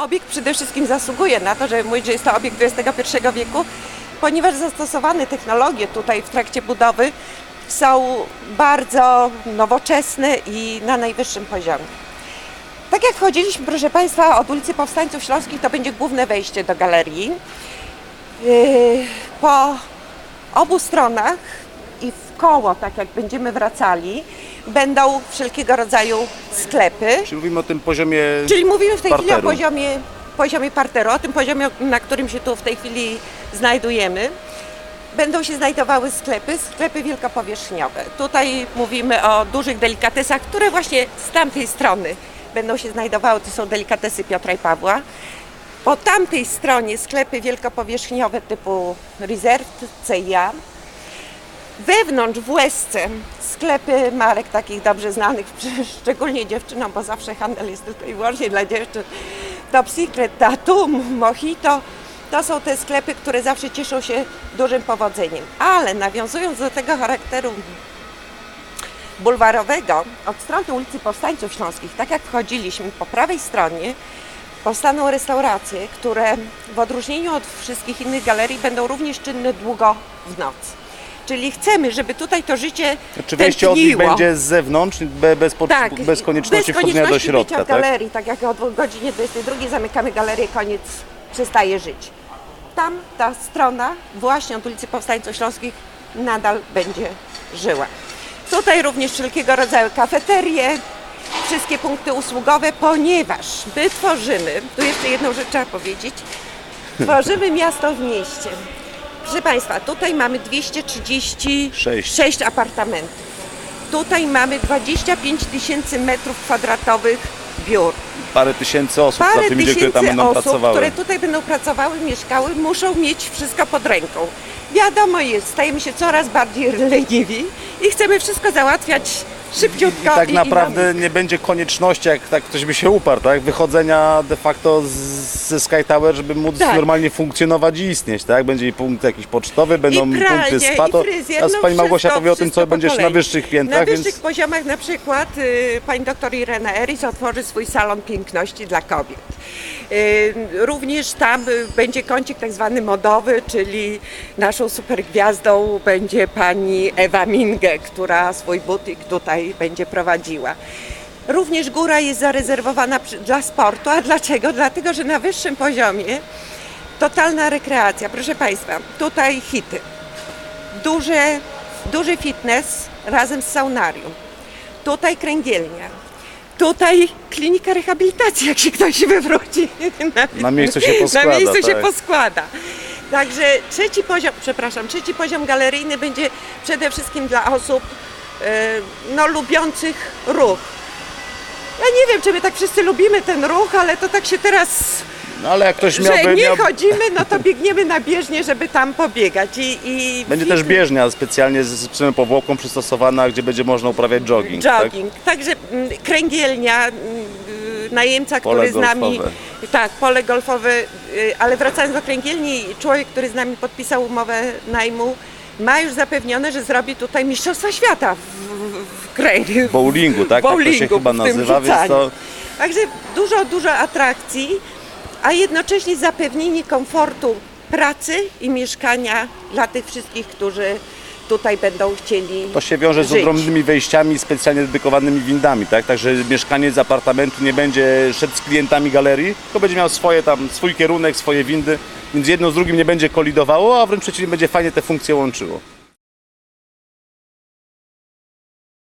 Obiekt przede wszystkim zasługuje na to, żeby mówić, że jest to obiekt XXI wieku, ponieważ zastosowane technologie tutaj w trakcie budowy są bardzo nowoczesne i na najwyższym poziomie. Tak jak wchodziliśmy, proszę Państwa, od ulicy Powstańców Śląskich, to będzie główne wejście do galerii. Yy, Po obu stronach i w koło, tak jak będziemy wracali, będą wszelkiego rodzaju sklepy. Czyli mówimy o tym poziomie Czyli mówimy w tej chwili o Parteru. poziomie, poziomie parteru, o tym poziomie, na którym się tu w tej chwili znajdujemy. Będą się znajdowały sklepy, sklepy wielkopowierzchniowe. Tutaj mówimy o dużych delikatesach, które właśnie z tamtej strony będą się znajdowały. To są delikatesy Piotra i Pawła. Po tamtej stronie sklepy wielkopowierzchniowe typu Reserved, CIA. Wewnątrz w sklepy marek takich dobrze znanych, szczególnie dziewczynom, bo zawsze handel jest tylko i wyłącznie dla dziewczyn. Top Secret, Tatum, Mojito. To są te sklepy, które zawsze cieszą się dużym powodzeniem. Ale nawiązując do tego charakteru bulwarowego, od strony ulicy Powstańców Śląskich, tak jak wchodziliśmy po prawej stronie, powstaną restauracje, które w odróżnieniu od wszystkich innych galerii będą również czynne długo w nocy. Czyli chcemy, żeby tutaj to życie Czy wejście od nich tętniło. będzie z zewnątrz, be- bez, tak, bez konieczności wchodzenia do środka, bycia w tak? galerii, tak jak o godzinie 22 zamykamy galerię, koniec, przestaje żyć. Tam ta strona, właśnie od ulicy Powstańców Śląskich, nadal będzie żyła. Tutaj również wszelkiego rodzaju kafeterie, wszystkie punkty usługowe, ponieważ my tworzymy, tu jeszcze jedną rzecz trzeba powiedzieć, tworzymy miasto w mieście. Proszę Państwa, tutaj mamy 236 Sześć. apartamentów. Tutaj mamy 25 tysięcy metrów kwadratowych biur. Parę tysięcy osób Parę za idzie, które tam tysięcy będą osób, pracowały. które tutaj będą pracowały, mieszkały, muszą mieć wszystko pod ręką. Wiadomo jest, stajemy się coraz bardziej leniwi i chcemy wszystko załatwiać szybciutko. I tak i- i naprawdę mamy. nie będzie konieczności, jak tak ktoś by się uparł, tak? Wychodzenia de facto z, ze Sky Tower, żeby móc Tak. normalnie funkcjonować i istnieć, tak? Będzie i punkt jakiś pocztowy, będą I pralnie, punkty spa. To i teraz no pani Małgosia powie o tym, co po będzie jeszcze na wyższych piętrach, Na więc wyższych poziomach na przykład y, pani doktor Irena Eris otworzy swój salon piękności dla kobiet. Y, również tam będzie kącik tak zwany modowy, czyli naszą supergwiazdą będzie pani Ewa Minge, która swój butik tutaj będzie prowadziła. Również góra jest zarezerwowana dla sportu. A dlaczego? Dlatego, że na wyższym poziomie totalna rekreacja. Proszę Państwa, tutaj hity duże, duży fitness razem z saunarium. Tutaj kręgielnia. Tutaj klinika rehabilitacji, jak się ktoś wywróci. Na miejscu się poskłada, Na miejscu się tak. poskłada. Także trzeci poziom, przepraszam, trzeci poziom galeryjny będzie przede wszystkim dla osób no, lubiących ruch. Ja nie wiem, czy my tak wszyscy lubimy ten ruch, ale to tak się teraz no, ale jak ktoś że miałby... nie Miał... chodzimy, no to biegniemy na bieżnię, żeby tam pobiegać. I, i Będzie też bieżnia specjalnie z z powłoką przystosowana, gdzie będzie można uprawiać jogging. tak? Jogging. Także mm, kręgielnia, mm, y, najemca, Pole który z nami. golfowe. Tak, pole golfowe, y, ale wracając do kręgielni, człowiek, który z nami podpisał umowę najmu, ma już zapewnione, że zrobi tutaj Mistrzostwa Świata w, w, w. W bowlingu, tak? tak to się bowlingu, chyba nazywa, więc to... Także dużo, dużo atrakcji, a jednocześnie zapewnienie komfortu pracy i mieszkania dla tych wszystkich, którzy tutaj będą chcieli To się wiąże z żyć. ogromnymi wejściami, specjalnie dedykowanymi windami, tak? Także mieszkaniec z apartamentu nie będzie szedł z klientami galerii, tylko będzie miał swoje tam, swój kierunek, swoje windy, więc jedno z drugim nie będzie kolidowało, a wręcz przeciwnie będzie fajnie te funkcje łączyło.